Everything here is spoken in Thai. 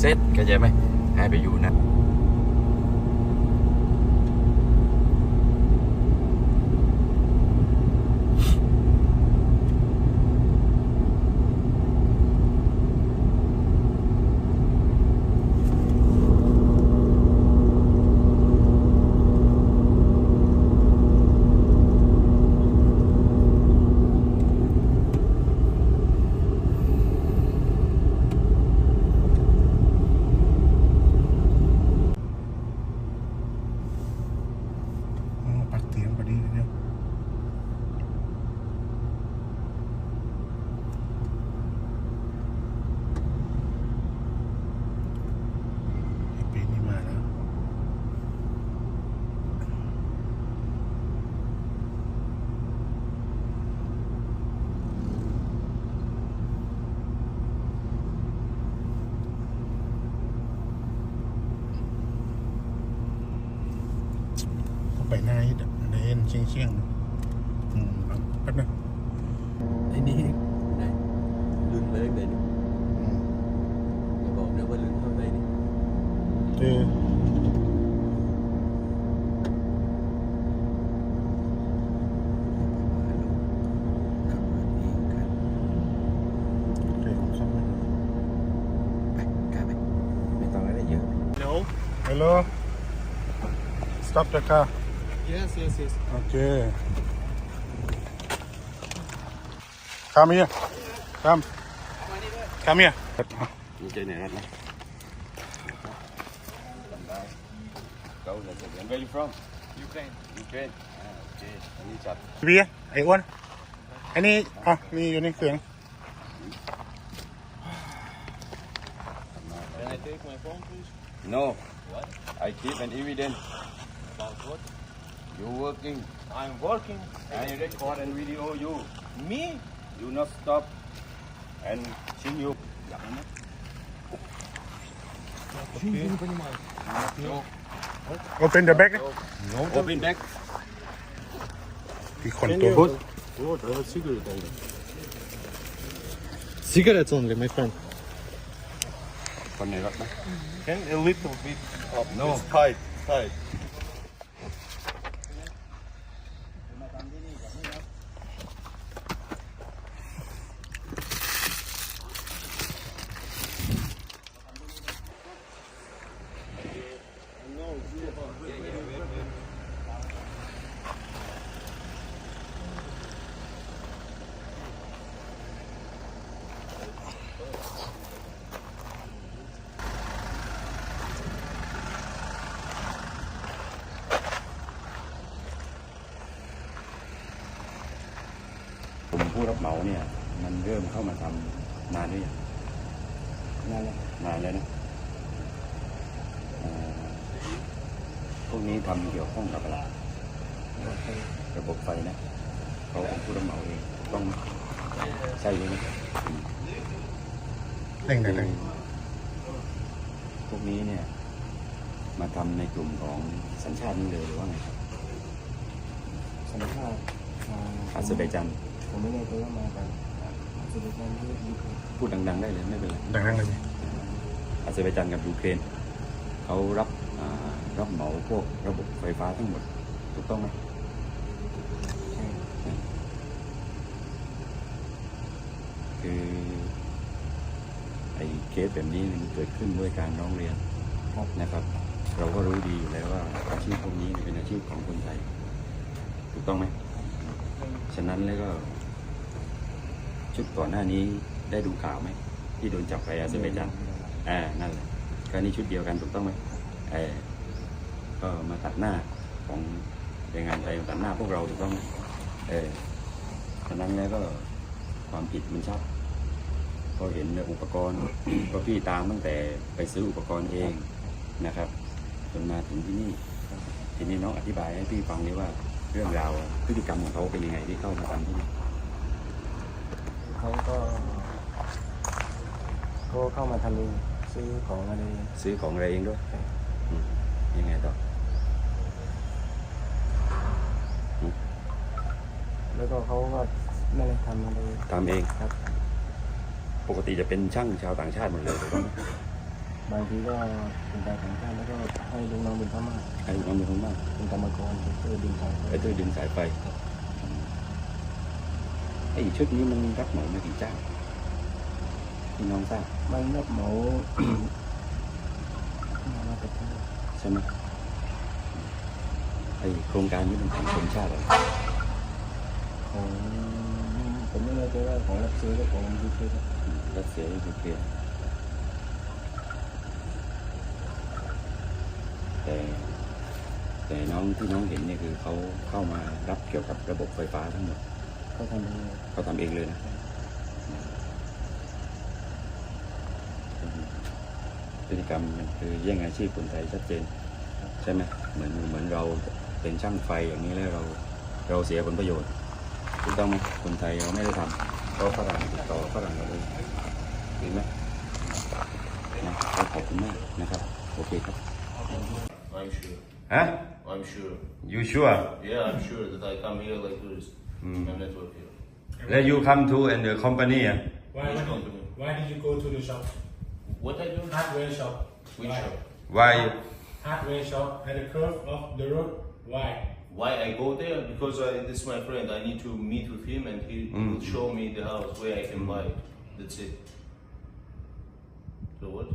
เซ็ตเข้าใจไหมให้ไปอยู่นะ อ๋อปักเตียงพอดีเลยเนี่ยไอ้ปีนี้มาแล้ว ก็ไปหน้าฮิตอะเดินเชียงเชียงๆอืมเอาแป๊บนึงไอ้นี่ไหนรุ่นเล็กเลยนี่อืมอย่าบอกนะว่ารุ่นเท่าไหร่นี่เออเดี๋ยวผมซ่อมให้ไปกล้าไหมไม่ต้องอะไรเยอะ No. Hello stop the car Yes, yes, yes. okay come here come come here มีใจไหนรัดนะเขาจะเรียน Where you from Ukraine. Ukraine อ่าโอเคอันนี้จัด เบียร์ไอ้อ้วนอันนี้อ่ะมีอยู่ในเครื่อง Can I take my phone, please? No I keep an evidence About what? You working I'm working. I record and video you Me? you not stop and see you อยากไหม No open the bag No open back มีคนตัว What? What? I have cigarette only. Cigarettes only, my friend. คนไหนรักไหม Can a little bit up. No. It's tight, tight. กลุ่ม ผู้รับเหมาเนี่ย มันเริ่มเข้ามาทำนานหรือยังนั่นแหละนานแล้วนะเอ่อพวกนี้ทำเกี่ยวข้องกับอะไรระบบไฟนะเขาเป็นผู้รับเหมาเองต้องใช่ไหมอืม เร่งได้เลยพวกนี้เนี่ย มาทำในกลุ่มของสัญชาตินี้เลยหรือว่าไงครับสัญชาติอ่าอาเซอร์ไบจัน ผมไม่แน่ใจว่ามาจากอาเซอร์ไบจานหรือยูเครนพูดดังๆได้เลยไม่เป็นไรดังๆเลยอาเซอร์ไบจันกับยูเครนเขารับอ่ารับเหมาพวกระบบไฟฟ้าทั้งหมดถูกต้องไหมใช่คือไอ้เคสแบบนี้มันเกิดขึ้นด้วยการร้องเรียนครับนะครับ เราก็รู้ดีอยู่แล้วว่าอาชีพพวกนี้เป็นอาชีพของคนไทยถูกต้องไหมฉะนั้นแล้วก็ ชุดก่อนหน้านี้ได้ดูข่าวไหมที่โดนจับไปอาเซอร์ไบจันอ่านั่นแหละก็นี่ชุดเดียวกันถูกต้องไหมเออก็มาตัดหน้าของแรงงานไทยมาตัดหน้าพวกเราถูกต้องไหมเออฉะนั้นแล้วก็ความผิดมันชัดก็เห็นอุปกรณ์ก็พี่ตามตั้งแต่ไปซื้ออุปกรณ์เองนะครับ จนมาถึงที่นี่ ทีนี้น้องอธิบายให้พี่ฟังนี้ว่าเรื่องราวพฤติกรรมของเขาเป็นยังไงที่เข้ามาทำที่นี่ เขาก็ ก็เข้ามาทำเองซื้อของอะไรซื้อของอะไรเองด้วยอืมยังไงต่อแล้วก็เขาก็นั่นแหละทำอะไรทำเองครับ ปกติจะเป็นช่างชาวต่างชาติหมดเลยถูกต้องไหมบางทีก็เป็นการของชาติแล้วก็ให้ลูกน้องเป็นพม่าใครน้องเป็นคนมากเป็นกรรมกรเป็นเพื่อดึงสายไฟไอ้ตัวดึงสายไฟไอ้ชุดนี้มันรับเหมามากี่เจ้า ที่น้องทราบมันรับเหมามามาจากที่ใช่ไหมไอ้โครงการนี้มันของชนชาติอะไรของผมไม่แน่ใจว่าของรัสเซียหรือของยูเครนรัสเซียยูเครนแต่แต่น้องที่น้องเห็นเนี่ยคือเขาเข้ามารับเกี่ยวกับระบบไฟฟ้าทั้งหมดเขาทำยังไงเขาทำเองเลยนะ พฤติกรรมมันคือแย่งอาชีพคนไทยชัดเจนใช่ไหมเหมือนเหมือนเราเป็นช่างไฟอย่างนี้แล้วเราเราเสียผลประโยชน์ถูกต้องไหมคนไทยเราไม่ได้ทำก็ฝรั่งติดต่อฝรั่งเราเลยเห็นไหมนะก็ขอบคุณมากนะครับโอเคครับ I'm sure. ฮะ I'm sure. you sure Yeah, I'm sure that I come here like tourist. Mm. I network here. that you come to and the company ah? Why, Which did, company? why did you go to the shop? What I do? Hardware shop. Which why? shop? why Hardware shop at the curve of the road. Why? Why I go there? Because I, this is my friend. I need to meet with him and he mm. will show me the house where I can buy it. That's it. So what?